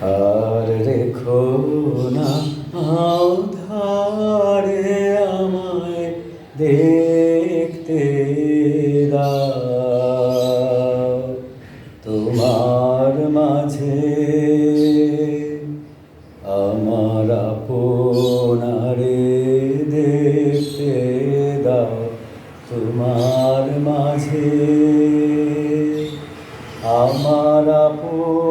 আর রেখো না ধারে আমায় দেখতে দাও। তোমার মাঝে আমার আপনারে দেখতে দাও। তোমার মাঝে আমার আপনারে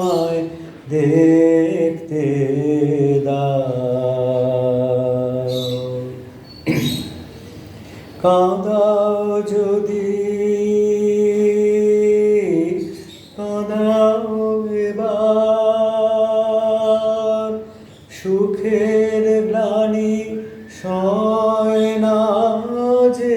আমায় দেখতে দাও। কাঁদাও যদি কাঁদাও সুখের গ্লানি সয় না যে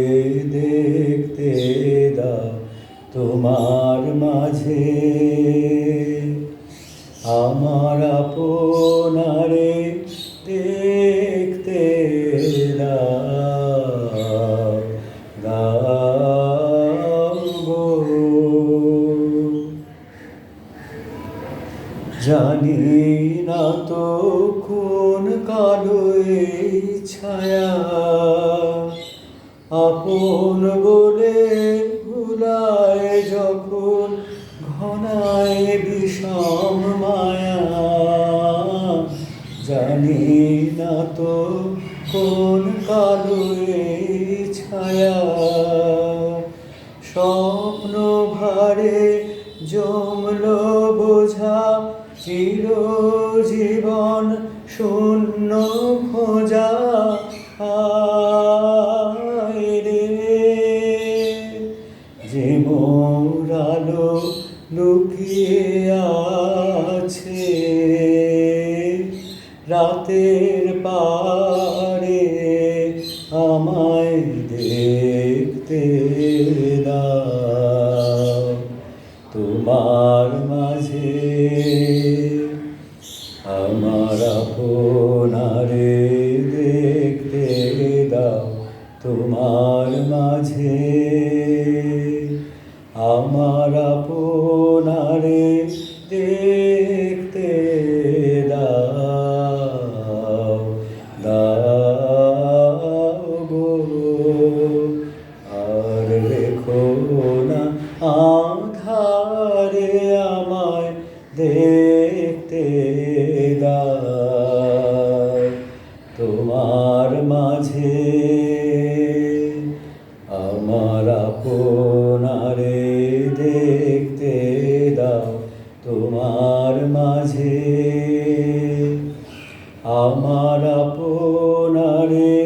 তোমার মাঝে। আমার আপনারে দেখতে জানি না তো কোন কালো ছায়া আপন বলে ভুলায় যখন ঘনায় বিষম মায়া, জানি না তো কোন কালো ছায়া। স্বপ্ন ভারে জমল বোঝা চির জীবন শূন্য খোঁজা। হায় লুকিয়ে আছে। রাতের পারে আমায় দেখতে দাও। তোমার মাঝে আমার আপনারে দেখতে দাও। তোমার মাঝে আমার আপনারে দেখতে দাও দাও গো। আর রেখো না আধারে আমায় দেখতে দাও। তোমার মাঝে। আমার আপনারে